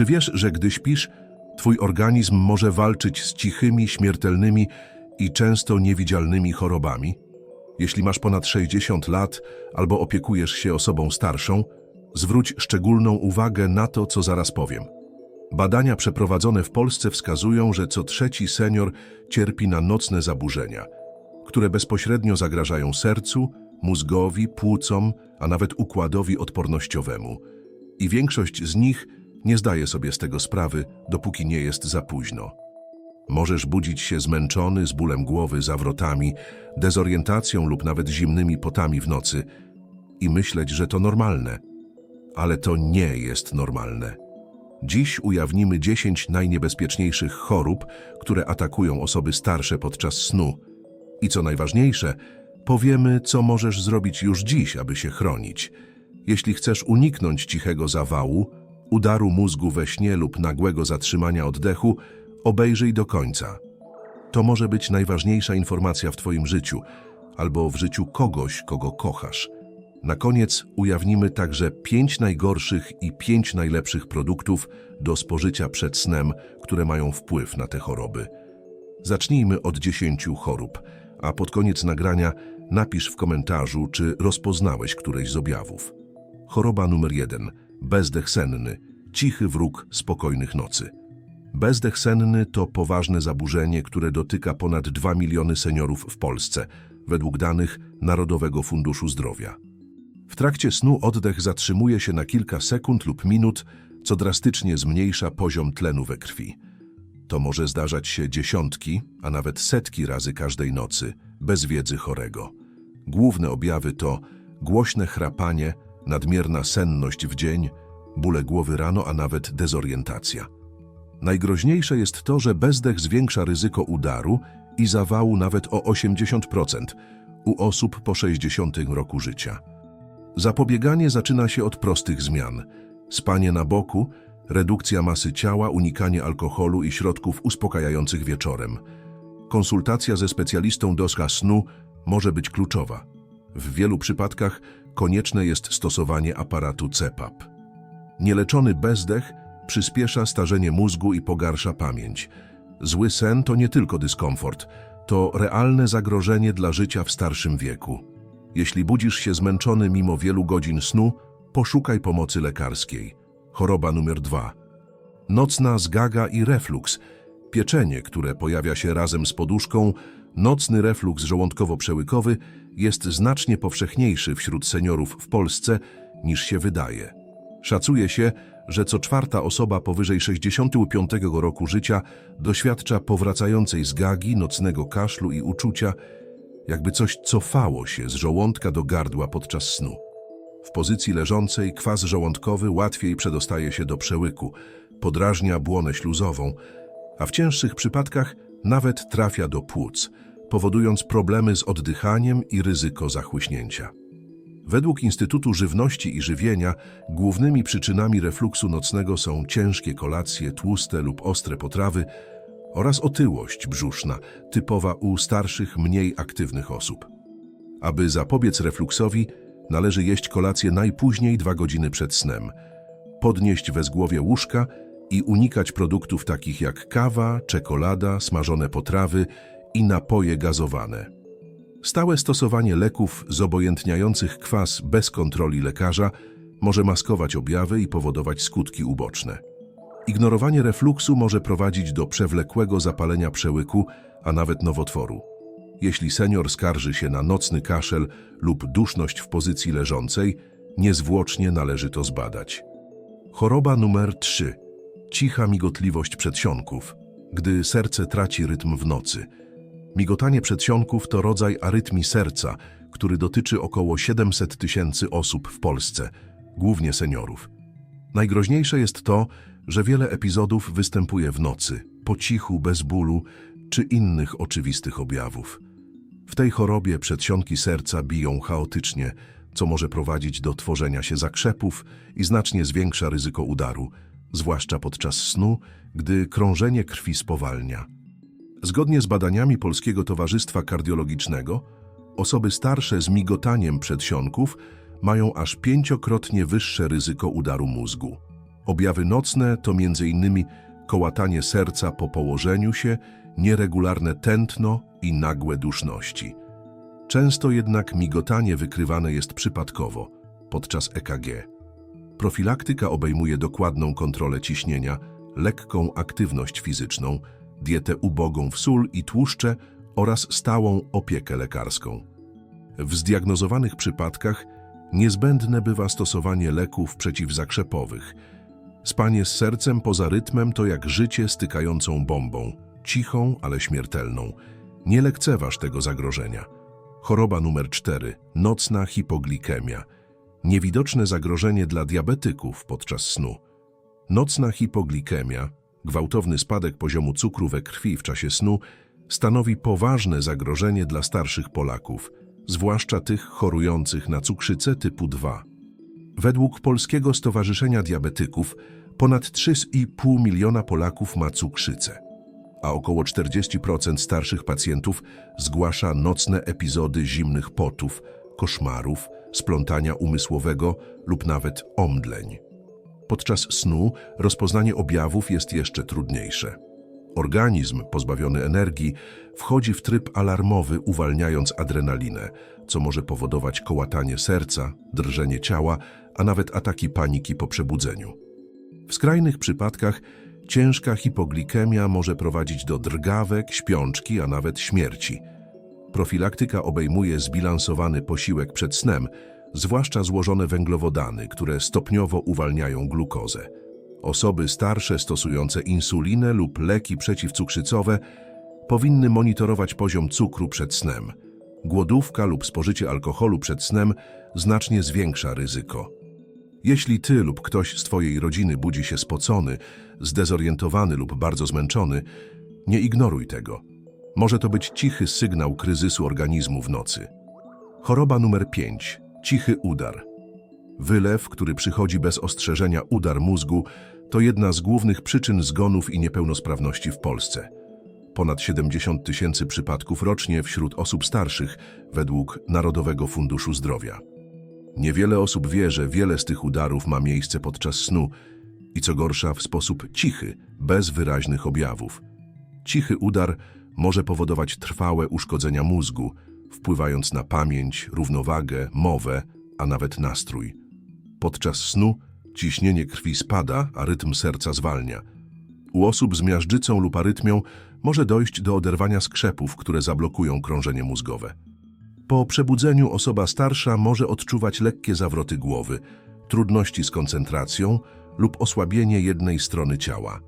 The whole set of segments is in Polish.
Czy wiesz, że gdy śpisz, twój organizm może walczyć z cichymi, śmiertelnymi i często niewidzialnymi chorobami? Jeśli masz ponad 60 lat albo opiekujesz się osobą starszą, zwróć szczególną uwagę na to, co zaraz powiem. Badania przeprowadzone w Polsce wskazują, że co trzeci senior cierpi na nocne zaburzenia, które bezpośrednio zagrażają sercu, mózgowi, płucom, a nawet układowi odpornościowemu. I większość z nich nie zdaje sobie z tego sprawy, dopóki nie jest za późno. Możesz budzić się zmęczony, z bólem głowy, zawrotami, dezorientacją lub nawet zimnymi potami w nocy i myśleć, że to normalne. Ale to nie jest normalne. Dziś ujawnimy 10 najniebezpieczniejszych chorób, które atakują osoby starsze podczas snu. I co najważniejsze, powiemy, co możesz zrobić już dziś, aby się chronić. Jeśli chcesz uniknąć cichego zawału, udaru mózgu we śnie lub nagłego zatrzymania oddechu, obejrzyj do końca. To może być najważniejsza informacja w Twoim życiu albo w życiu kogoś, kogo kochasz. Na koniec ujawnimy także pięć najgorszych i pięć najlepszych produktów do spożycia przed snem, które mają wpływ na te choroby. Zacznijmy od dziesięciu chorób, a pod koniec nagrania napisz w komentarzu, czy rozpoznałeś któreś z objawów. Choroba numer jeden. Bezdech senny. Cichy wróg spokojnych nocy. Bezdech senny to poważne zaburzenie, które dotyka ponad 2 miliony seniorów w Polsce, według danych Narodowego Funduszu Zdrowia. W trakcie snu oddech zatrzymuje się na kilka sekund lub minut, co drastycznie zmniejsza poziom tlenu we krwi. To może zdarzać się dziesiątki, a nawet setki razy każdej nocy, bez wiedzy chorego. Główne objawy to głośne chrapanie, nadmierna senność w dzień, bóle głowy rano, a nawet dezorientacja. Najgroźniejsze jest to, że bezdech zwiększa ryzyko udaru i zawału nawet o 80% u osób po 60 roku życia. Zapobieganie zaczyna się od prostych zmian. Spanie na boku, redukcja masy ciała, unikanie alkoholu i środków uspokajających wieczorem. Konsultacja ze specjalistą do snu może być kluczowa. W wielu przypadkach konieczne jest stosowanie aparatu CPAP. Nieleczony bezdech przyspiesza starzenie mózgu i pogarsza pamięć. Zły sen to nie tylko dyskomfort, to realne zagrożenie dla życia w starszym wieku. Jeśli budzisz się zmęczony mimo wielu godzin snu, poszukaj pomocy lekarskiej. Choroba numer dwa. Nocna zgaga i refluks. Pieczenie, które pojawia się razem z poduszką, nocny refluks żołądkowo-przełykowy jest znacznie powszechniejszy wśród seniorów w Polsce niż się wydaje. Szacuje się, że co czwarta osoba powyżej 65 roku życia doświadcza powracającej zgagi, nocnego kaszlu i uczucia, jakby coś cofało się z żołądka do gardła podczas snu. W pozycji leżącej kwas żołądkowy łatwiej przedostaje się do przełyku, podrażnia błonę śluzową, a w cięższych przypadkach nawet trafia do płuc, powodując problemy z oddychaniem i ryzyko zachłyśnięcia. Według Instytutu Żywności i Żywienia głównymi przyczynami refluksu nocnego są ciężkie kolacje, tłuste lub ostre potrawy oraz otyłość brzuszna, typowa u starszych, mniej aktywnych osób. Aby zapobiec refluksowi, należy jeść kolację najpóźniej dwa godziny przed snem, podnieść wezgłowie łóżka i unikać produktów takich jak kawa, czekolada, smażone potrawy i napoje gazowane. Stałe stosowanie leków zobojętniających kwas bez kontroli lekarza może maskować objawy i powodować skutki uboczne. Ignorowanie refluksu może prowadzić do przewlekłego zapalenia przełyku, a nawet nowotworu. Jeśli senior skarży się na nocny kaszel lub duszność w pozycji leżącej, niezwłocznie należy to zbadać. Choroba numer 3. Cicha migotliwość przedsionków, gdy serce traci rytm w nocy. Migotanie przedsionków to rodzaj arytmii serca, który dotyczy około 700 tysięcy osób w Polsce, głównie seniorów. Najgroźniejsze jest to, że wiele epizodów występuje w nocy, po cichu, bez bólu czy innych oczywistych objawów. W tej chorobie przedsionki serca biją chaotycznie, co może prowadzić do tworzenia się zakrzepów i znacznie zwiększa ryzyko udaru, zwłaszcza podczas snu, gdy krążenie krwi spowalnia. Zgodnie z badaniami Polskiego Towarzystwa Kardiologicznego, osoby starsze z migotaniem przedsionków mają aż pięciokrotnie wyższe ryzyko udaru mózgu. Objawy nocne to m.in. kołatanie serca po położeniu się, nieregularne tętno i nagłe duszności. Często jednak migotanie wykrywane jest przypadkowo, podczas EKG. Profilaktyka obejmuje dokładną kontrolę ciśnienia, lekką aktywność fizyczną, dietę ubogą w sól i tłuszcze oraz stałą opiekę lekarską. W zdiagnozowanych przypadkach niezbędne bywa stosowanie leków przeciwzakrzepowych. Spanie z sercem poza rytmem to jak życie stykającą bombą, cichą, ale śmiertelną. Nie lekceważ tego zagrożenia. Choroba numer 4. Nocna hipoglikemia. Niewidoczne zagrożenie dla diabetyków podczas snu. Nocna hipoglikemia, gwałtowny spadek poziomu cukru we krwi w czasie snu, stanowi poważne zagrożenie dla starszych Polaków, zwłaszcza tych chorujących na cukrzycę typu 2. Według Polskiego Stowarzyszenia Diabetyków ponad 3,5 miliona Polaków ma cukrzycę, a około 40% starszych pacjentów zgłasza nocne epizody zimnych potów, koszmarów, splątania umysłowego lub nawet omdleń. Podczas snu rozpoznanie objawów jest jeszcze trudniejsze. Organizm pozbawiony energii wchodzi w tryb alarmowy, uwalniając adrenalinę, co może powodować kołatanie serca, drżenie ciała, a nawet ataki paniki po przebudzeniu. W skrajnych przypadkach ciężka hipoglikemia może prowadzić do drgawek, śpiączki, a nawet śmierci. Profilaktyka obejmuje zbilansowany posiłek przed snem, zwłaszcza złożone węglowodany, które stopniowo uwalniają glukozę. Osoby starsze stosujące insulinę lub leki przeciwcukrzycowe powinny monitorować poziom cukru przed snem. Głodówka lub spożycie alkoholu przed snem znacznie zwiększa ryzyko. Jeśli ty lub ktoś z twojej rodziny budzi się spocony, zdezorientowany lub bardzo zmęczony, nie ignoruj tego. Może to być cichy sygnał kryzysu organizmu w nocy. Choroba numer 5. Cichy udar. Wylew, który przychodzi bez ostrzeżenia udar mózgu, to jedna z głównych przyczyn zgonów i niepełnosprawności w Polsce. Ponad 70 tysięcy przypadków rocznie wśród osób starszych, według Narodowego Funduszu Zdrowia. Niewiele osób wie, że wiele z tych udarów ma miejsce podczas snu i co gorsza w sposób cichy, bez wyraźnych objawów. Cichy udar może powodować trwałe uszkodzenia mózgu, wpływając na pamięć, równowagę, mowę, a nawet nastrój. Podczas snu ciśnienie krwi spada, a rytm serca zwalnia. U osób z miażdżycą lub arytmią może dojść do oderwania skrzepów, które zablokują krążenie mózgowe. Po przebudzeniu osoba starsza może odczuwać lekkie zawroty głowy, trudności z koncentracją lub osłabienie jednej strony ciała.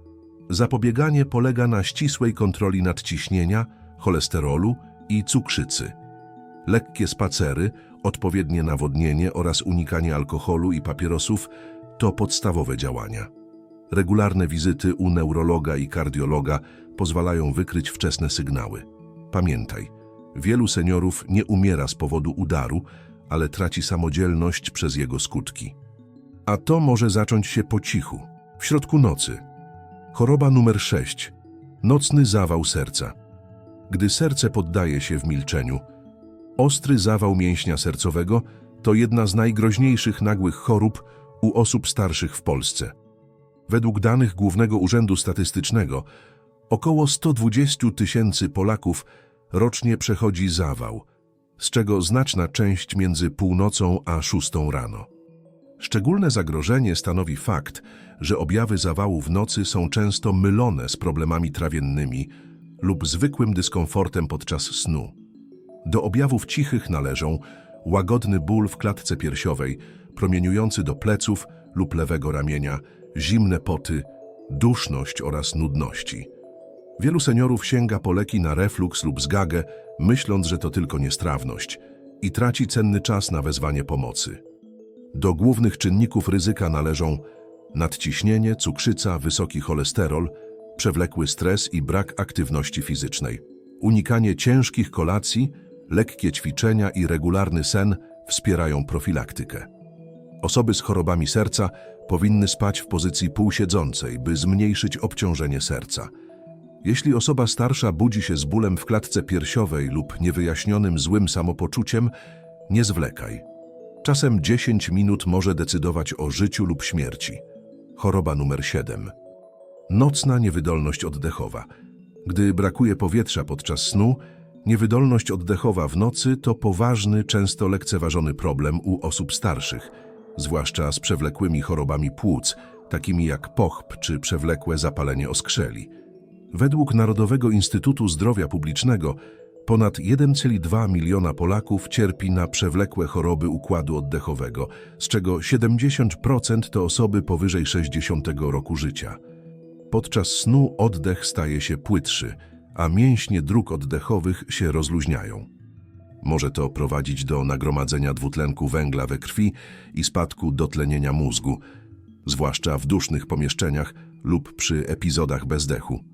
Zapobieganie polega na ścisłej kontroli nadciśnienia, cholesterolu i cukrzycy. Lekkie spacery, odpowiednie nawodnienie oraz unikanie alkoholu i papierosów to podstawowe działania. Regularne wizyty u neurologa i kardiologa pozwalają wykryć wczesne sygnały. Pamiętaj, wielu seniorów nie umiera z powodu udaru, ale traci samodzielność przez jego skutki. A to może zacząć się po cichu, w środku nocy. Choroba numer 6. Nocny zawał serca. Gdy serce poddaje się w milczeniu, ostry zawał mięśnia sercowego to jedna z najgroźniejszych nagłych chorób u osób starszych w Polsce. Według danych Głównego Urzędu Statystycznego około 120 tysięcy Polaków rocznie przechodzi zawał, z czego znaczna część między północą a szóstą rano. Szczególne zagrożenie stanowi fakt, że objawy zawału w nocy są często mylone z problemami trawiennymi lub zwykłym dyskomfortem podczas snu. Do objawów cichych należą łagodny ból w klatce piersiowej, promieniujący do pleców lub lewego ramienia, zimne poty, duszność oraz nudności. Wielu seniorów sięga po leki na refluks lub zgagę, myśląc, że to tylko niestrawność i traci cenny czas na wezwanie pomocy. Do głównych czynników ryzyka należą nadciśnienie, cukrzyca, wysoki cholesterol, przewlekły stres i brak aktywności fizycznej. Unikanie ciężkich kolacji, lekkie ćwiczenia i regularny sen wspierają profilaktykę. Osoby z chorobami serca powinny spać w pozycji półsiedzącej, by zmniejszyć obciążenie serca. Jeśli osoba starsza budzi się z bólem w klatce piersiowej lub niewyjaśnionym złym samopoczuciem, nie zwlekaj. Czasem 10 minut może decydować o życiu lub śmierci. Choroba numer 7. Nocna niewydolność oddechowa. Gdy brakuje powietrza podczas snu, niewydolność oddechowa w nocy to poważny, często lekceważony problem u osób starszych, zwłaszcza z przewlekłymi chorobami płuc, takimi jak pochp czy przewlekłe zapalenie oskrzeli. Według Narodowego Instytutu Zdrowia Publicznego ponad 1,2 miliona Polaków cierpi na przewlekłe choroby układu oddechowego, z czego 70% to osoby powyżej 60 roku życia. Podczas snu oddech staje się płytszy, a mięśnie dróg oddechowych się rozluźniają. Może to prowadzić do nagromadzenia dwutlenku węgla we krwi i spadku dotlenienia mózgu, zwłaszcza w dusznych pomieszczeniach lub przy epizodach bezdechu.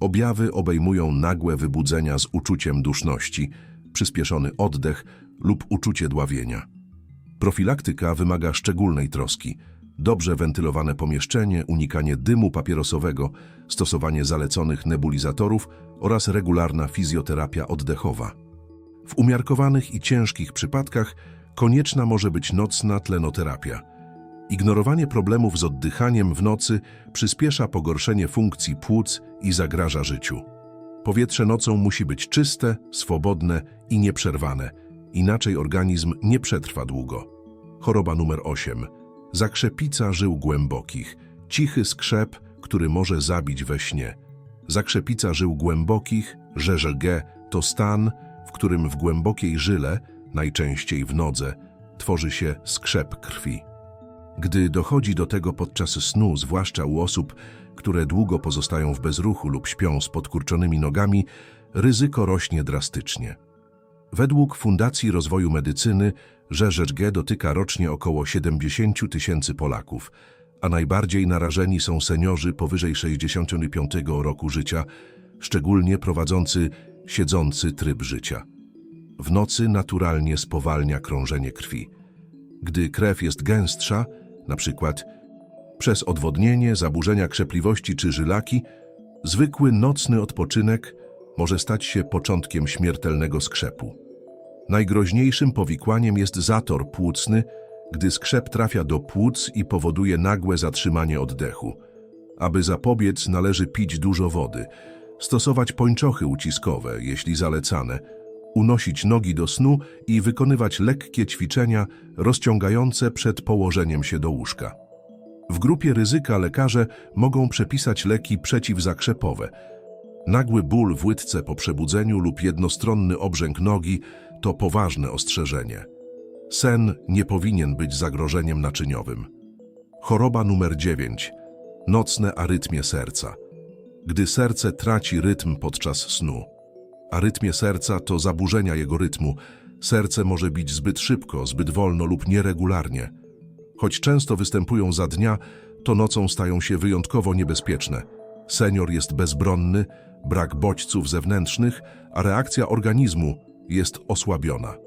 Objawy obejmują nagłe wybudzenia z uczuciem duszności, przyspieszony oddech lub uczucie dławienia. Profilaktyka wymaga szczególnej troski. Dobrze wentylowane pomieszczenie, unikanie dymu papierosowego, stosowanie zaleconych nebulizatorów oraz regularna fizjoterapia oddechowa. W umiarkowanych i ciężkich przypadkach konieczna może być nocna tlenoterapia. Ignorowanie problemów z oddychaniem w nocy przyspiesza pogorszenie funkcji płuc i zagraża życiu. Powietrze nocą musi być czyste, swobodne i nieprzerwane, inaczej organizm nie przetrwa długo. Choroba numer 8. Zakrzepica żył głębokich. Cichy skrzep, który może zabić we śnie. Zakrzepica żył głębokich, GGG, to stan, w którym w głębokiej żyle, najczęściej w nodze, tworzy się skrzep krwi. Gdy dochodzi do tego podczas snu, zwłaszcza u osób, które długo pozostają w bezruchu lub śpią z podkurczonymi nogami, ryzyko rośnie drastycznie. Według Fundacji Rozwoju Medycyny GGG dotyka rocznie około 70 tysięcy Polaków, a najbardziej narażeni są seniorzy powyżej 65 roku życia, szczególnie prowadzący siedzący tryb życia. W nocy naturalnie spowalnia krążenie krwi. Gdy krew jest gęstsza, przykład przez odwodnienie, zaburzenia krzepliwości czy żylaki, zwykły nocny odpoczynek może stać się początkiem śmiertelnego skrzepu. Najgroźniejszym powikłaniem jest zator płucny, gdy skrzep trafia do płuc i powoduje nagłe zatrzymanie oddechu. Aby zapobiec, należy pić dużo wody, stosować pończochy uciskowe, jeśli zalecane, unosić nogi do snu i wykonywać lekkie ćwiczenia rozciągające przed położeniem się do łóżka. W grupie ryzyka lekarze mogą przepisać leki przeciwzakrzepowe. Nagły ból w łydce po przebudzeniu lub jednostronny obrzęk nogi to poważne ostrzeżenie. Sen nie powinien być zagrożeniem naczyniowym. Choroba numer 9. Nocne arytmie serca. Gdy serce traci rytm podczas snu. Arytmie serca to zaburzenia jego rytmu. Serce może bić zbyt szybko, zbyt wolno lub nieregularnie. Choć często występują za dnia, to nocą stają się wyjątkowo niebezpieczne. Senior jest bezbronny, brak bodźców zewnętrznych, a reakcja organizmu jest osłabiona.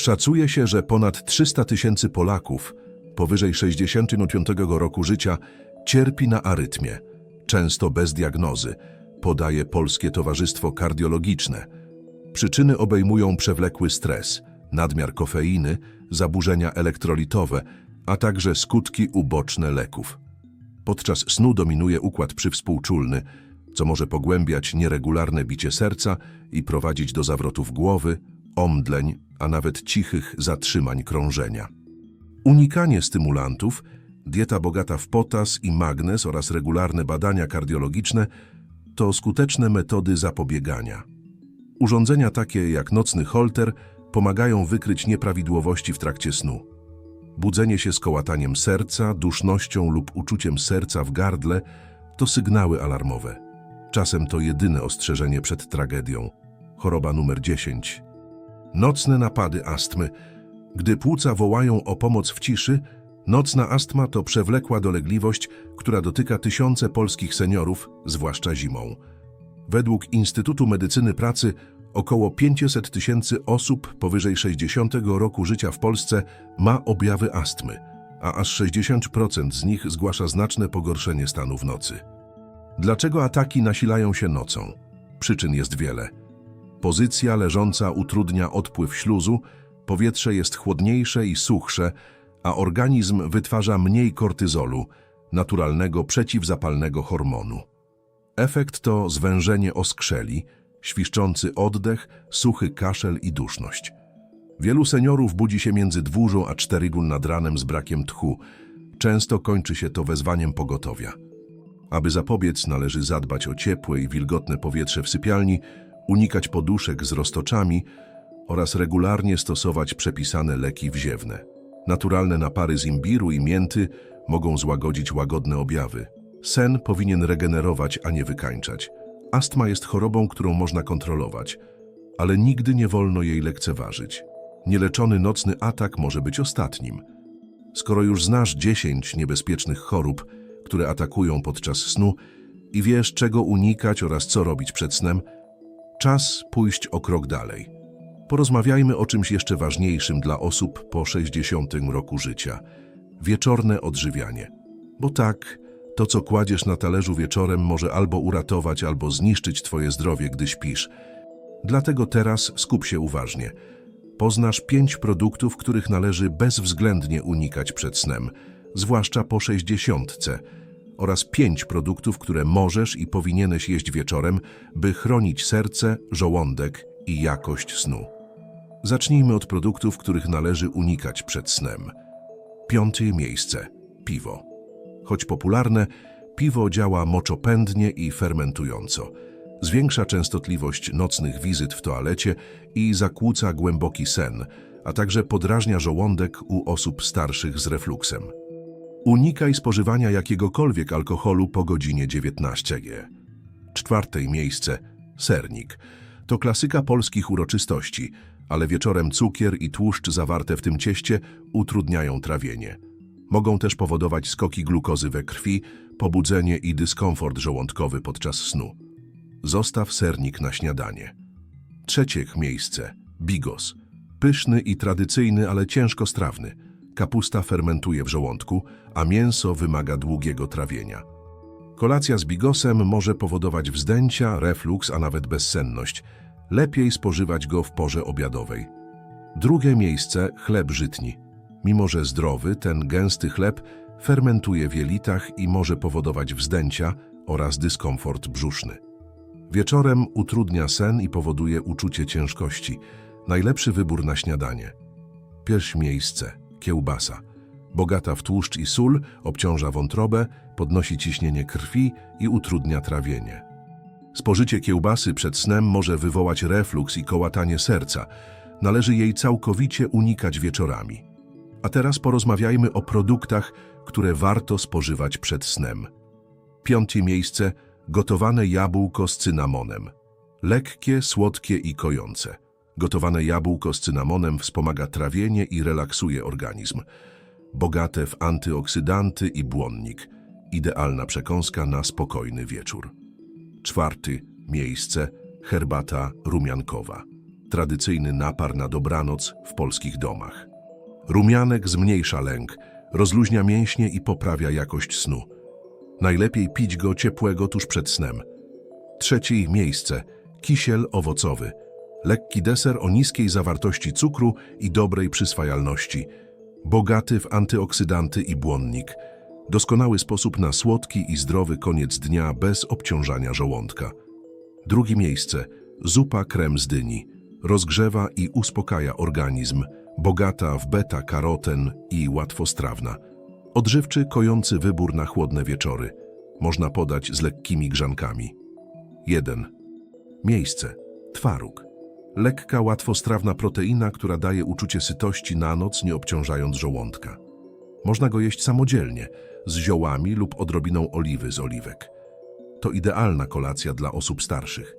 Szacuje się, że ponad 300 tysięcy Polaków powyżej 65 roku życia cierpi na arytmię, często bez diagnozy, podaje Polskie Towarzystwo Kardiologiczne. Przyczyny obejmują przewlekły stres, nadmiar kofeiny, zaburzenia elektrolitowe, a także skutki uboczne leków. Podczas snu dominuje układ przywspółczulny, co może pogłębiać nieregularne bicie serca i prowadzić do zawrotów głowy, omdleń, a nawet cichych zatrzymań krążenia. Unikanie stymulantów, dieta bogata w potas i magnez oraz regularne badania kardiologiczne to skuteczne metody zapobiegania. Urządzenia takie jak nocny holter pomagają wykryć nieprawidłowości w trakcie snu. Budzenie się z kołataniem serca, dusznością lub uczuciem serca w gardle to sygnały alarmowe. Czasem to jedyne ostrzeżenie przed tragedią. Choroba numer 10. Nocne napady astmy. Gdy płuca wołają o pomoc w ciszy, nocna astma to przewlekła dolegliwość, która dotyka tysiące polskich seniorów, zwłaszcza zimą. Według Instytutu Medycyny Pracy około 500 tysięcy osób powyżej 60 roku życia w Polsce ma objawy astmy, a aż 60% z nich zgłasza znaczne pogorszenie stanu w nocy. Dlaczego ataki nasilają się nocą? Przyczyn jest wiele. Pozycja leżąca utrudnia odpływ śluzu, powietrze jest chłodniejsze i suchsze, a organizm wytwarza mniej kortyzolu, naturalnego przeciwzapalnego hormonu. Efekt to zwężenie oskrzeli, świszczący oddech, suchy kaszel i duszność. Wielu seniorów budzi się między dwóżą a czterygun nad ranem z brakiem tchu. Często kończy się to wezwaniem pogotowia. Aby zapobiec, należy zadbać o ciepłe i wilgotne powietrze w sypialni, unikać poduszek z roztoczami oraz regularnie stosować przepisane leki wziewne. Naturalne napary z imbiru i mięty mogą złagodzić łagodne objawy. Sen powinien regenerować, a nie wykańczać. Astma jest chorobą, którą można kontrolować, ale nigdy nie wolno jej lekceważyć. Nieleczony nocny atak może być ostatnim. Skoro już znasz 10 niebezpiecznych chorób, które atakują podczas snu i wiesz, czego unikać oraz co robić przed snem, czas pójść o krok dalej. Porozmawiajmy o czymś jeszcze ważniejszym dla osób po 60 roku życia. Wieczorne odżywianie. Bo tak, to co kładziesz na talerzu wieczorem może albo uratować, albo zniszczyć twoje zdrowie, gdy śpisz. Dlatego teraz skup się uważnie. Poznasz pięć produktów, których należy bezwzględnie unikać przed snem, zwłaszcza po 60 oraz pięć produktów, które możesz i powinieneś jeść wieczorem, by chronić serce, żołądek i jakość snu. Zacznijmy od produktów, których należy unikać przed snem. Piąte miejsce piwo. Choć popularne, piwo działa moczopędnie i fermentująco. Zwiększa częstotliwość nocnych wizyt w toalecie i zakłóca głęboki sen, a także podrażnia żołądek u osób starszych z refluksem. Unikaj spożywania jakiegokolwiek alkoholu po godzinie 19g. Czwarte miejsce sernik. To klasyka polskich uroczystości, ale wieczorem cukier i tłuszcz zawarte w tym cieście utrudniają trawienie. Mogą też powodować skoki glukozy we krwi, pobudzenie i dyskomfort żołądkowy podczas snu. Zostaw sernik na śniadanie. Trzecie miejsce. Bigos. Pyszny i tradycyjny, ale ciężko strawny. Kapusta fermentuje w żołądku, a mięso wymaga długiego trawienia. Kolacja z bigosem może powodować wzdęcia, refluks, a nawet bezsenność. Lepiej spożywać go w porze obiadowej. Drugie miejsce chleb żytni. Mimo że zdrowy, ten gęsty chleb fermentuje w jelitach i może powodować wzdęcia oraz dyskomfort brzuszny. Wieczorem utrudnia sen i powoduje uczucie ciężkości. Najlepszy wybór na śniadanie. Pierwsze miejsce kiełbasa. Bogata w tłuszcz i sól, obciąża wątrobę, podnosi ciśnienie krwi i utrudnia trawienie. Spożycie kiełbasy przed snem może wywołać refluks i kołatanie serca. Należy jej całkowicie unikać wieczorami. A teraz porozmawiajmy o produktach, które warto spożywać przed snem. Piąte miejsce gotowane jabłko z cynamonem. Lekkie, słodkie i kojące. Gotowane jabłko z cynamonem wspomaga trawienie i relaksuje organizm. Bogate w antyoksydanty i błonnik. Idealna przekąska na spokojny wieczór. Czwarty miejsce herbata rumiankowa. Tradycyjny napar na dobranoc w polskich domach. Rumianek zmniejsza lęk, rozluźnia mięśnie i poprawia jakość snu. Najlepiej pić go ciepłego tuż przed snem. Trzecie miejsce kisiel owocowy. Lekki deser o niskiej zawartości cukru i dobrej przyswajalności. Bogaty w antyoksydanty i błonnik. Doskonały sposób na słodki i zdrowy koniec dnia bez obciążania żołądka. Drugie miejsce. Zupa krem z dyni. Rozgrzewa i uspokaja organizm. Bogata w beta-karoten i łatwostrawna. Odżywczy, kojący wybór na chłodne wieczory. Można podać z lekkimi grzankami. 1. Miejsce. Twaróg. Lekka, łatwostrawna proteina, która daje uczucie sytości na noc, nie obciążając żołądka. Można go jeść samodzielnie, z ziołami lub odrobiną oliwy z oliwek. To idealna kolacja dla osób starszych.